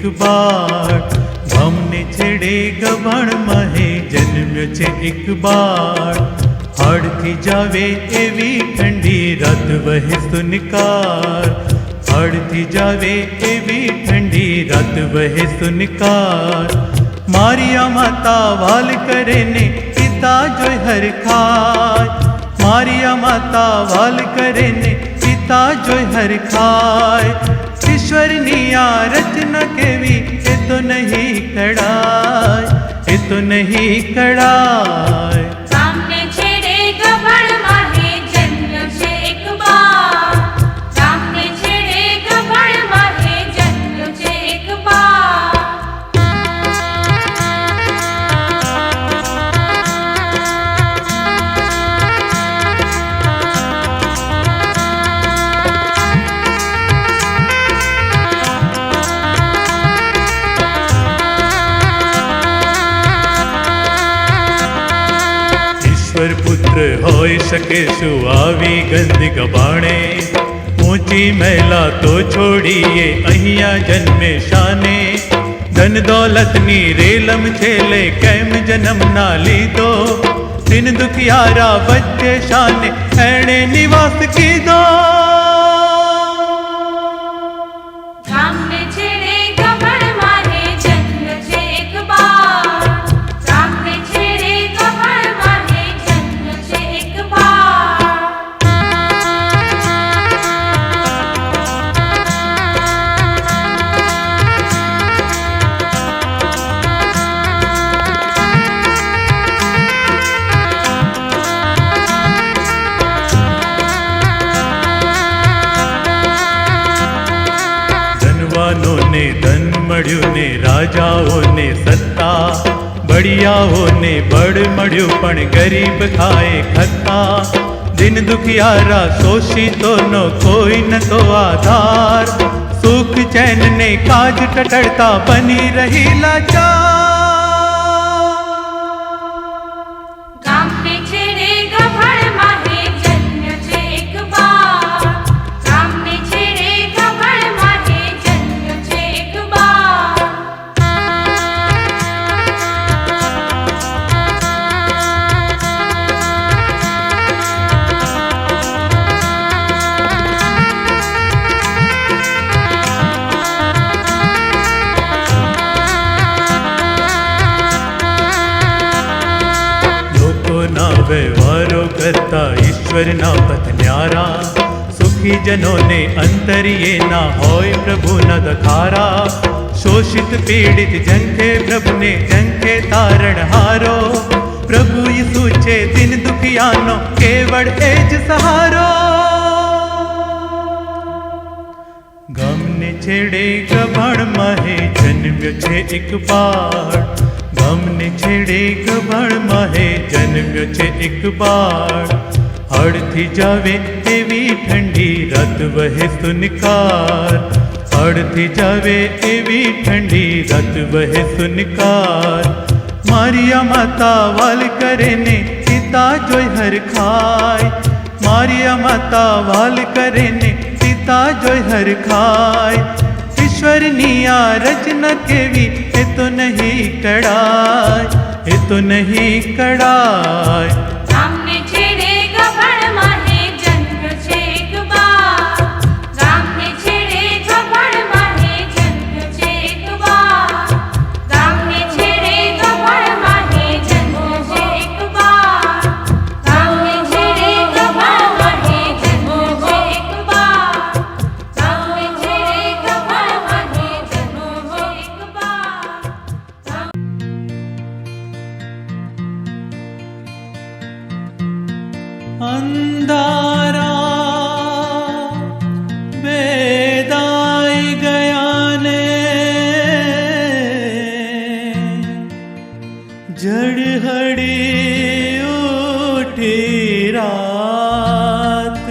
એક બાળ ભમને છેડે ગભણ મહે, જન્મ્યો છે એક બાળ હળથી જાવે એવી ઠંડી રાત વહે સુનકાર. હળથી જાવે એવી ઠંડી રાત વહે સુનકાર. મારિયા માતા વાલ કરે ને, પિતા જોઈ હરખાય મારિયા માતા વાલ કરે ને, પિતા જોઈ હર ખાય. ઈશ્વરની આ રચના કેવી? એ તો નહીં કડાય એ તો નહીં કડાય પુત્ર હોઈ શકે શું આવી ગંદી ગબાણે ઊંચી મહિલા તો છોડીએ અહીંયા જન્મે શાને ધન દોલતની રેલમ છેલે કેમ જન્મ ના લીધો દિન દુખિયારા વચ્ચે શાને એણે નિવાસ કીધો ને રાજાઓને સત્તા, બળિયાઓને બળ મળ્યું પણ ગરીબ ખાય ખત્તા. દિન દુખિયારા શોષિતોનો કોઈ નતો આધાર. સુખ ચેનને કાજ ટટડતા બની રહી લાચાર વ્યવહારો કરતા ઈશ્વરના પથ ન્યારા સુખી જનોને અંતરિયે ના હોય પ્રભુના દખારા શોષિત પીડિત જંખે પ્રભુને જંખે તારણ હારો પ્રભુ ઈસુ છે દિન દુખિયાનો કેવળ એ જ સહારો. ગમને છેડે ગભણ મહે જન્મ્યો છે એક બાળ ગમને છેડે ગભણ મહે જન્મ્યો છે એક બાળ. હળથી જાવે એવી ઠંડી રાત વહે સુનકાર. હળથી જાવે એવી ઠંડી રાત વહે સુનકાર. મારિયા માતા વાલ કરે ને પિતા જોઈ હર ખાય મારિયા માતા વાલ કરે ને પિતા જોઈ હર ખાય ઈશ્વરની આ રચના કેવી એ તો નહીં કડાય એ તો નહીં કડાય अंधारा बेदाई गया ने जड़ हड़ी उठी रात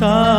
ता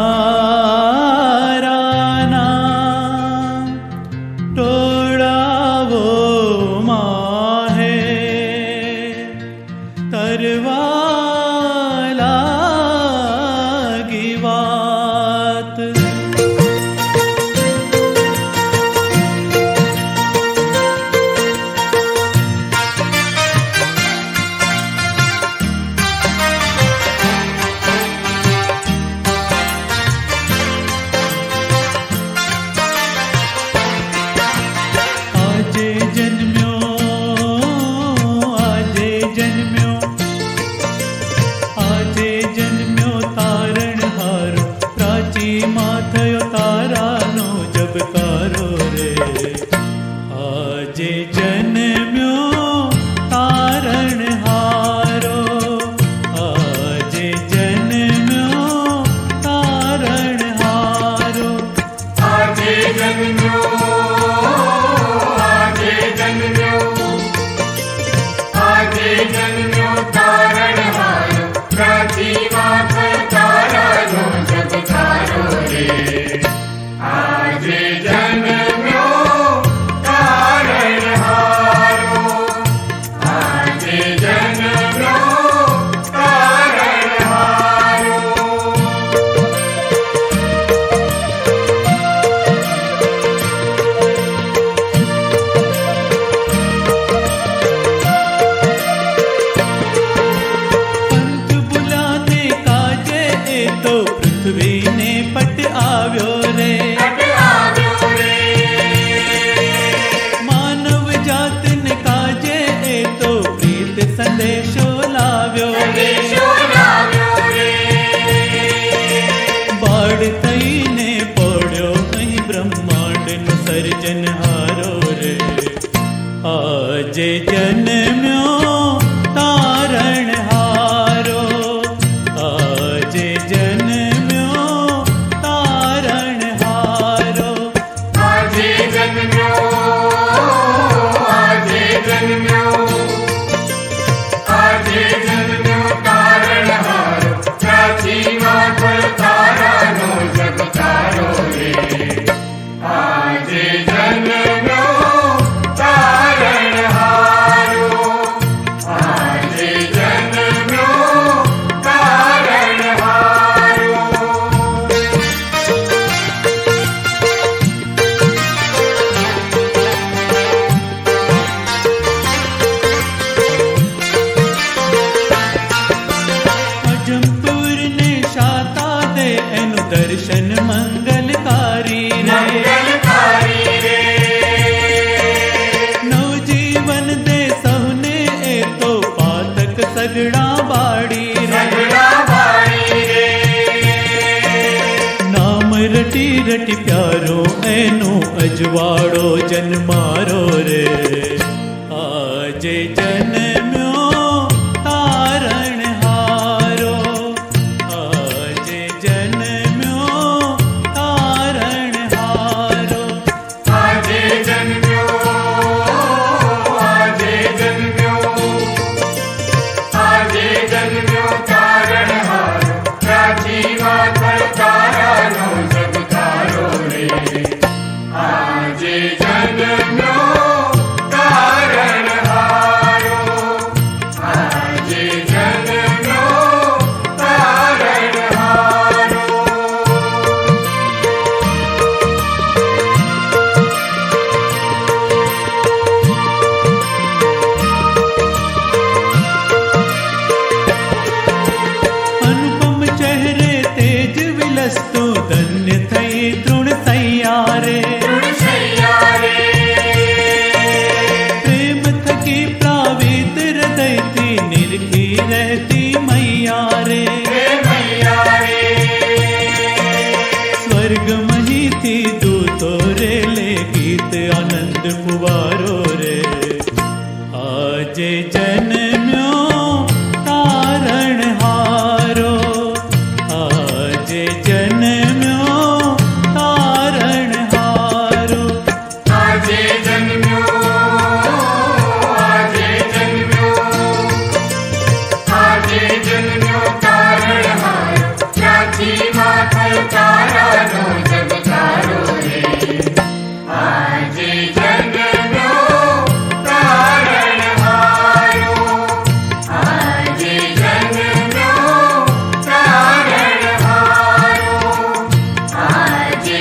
આજે અજવાળો જન્મારો રે. આજે જન્મ્યો આજે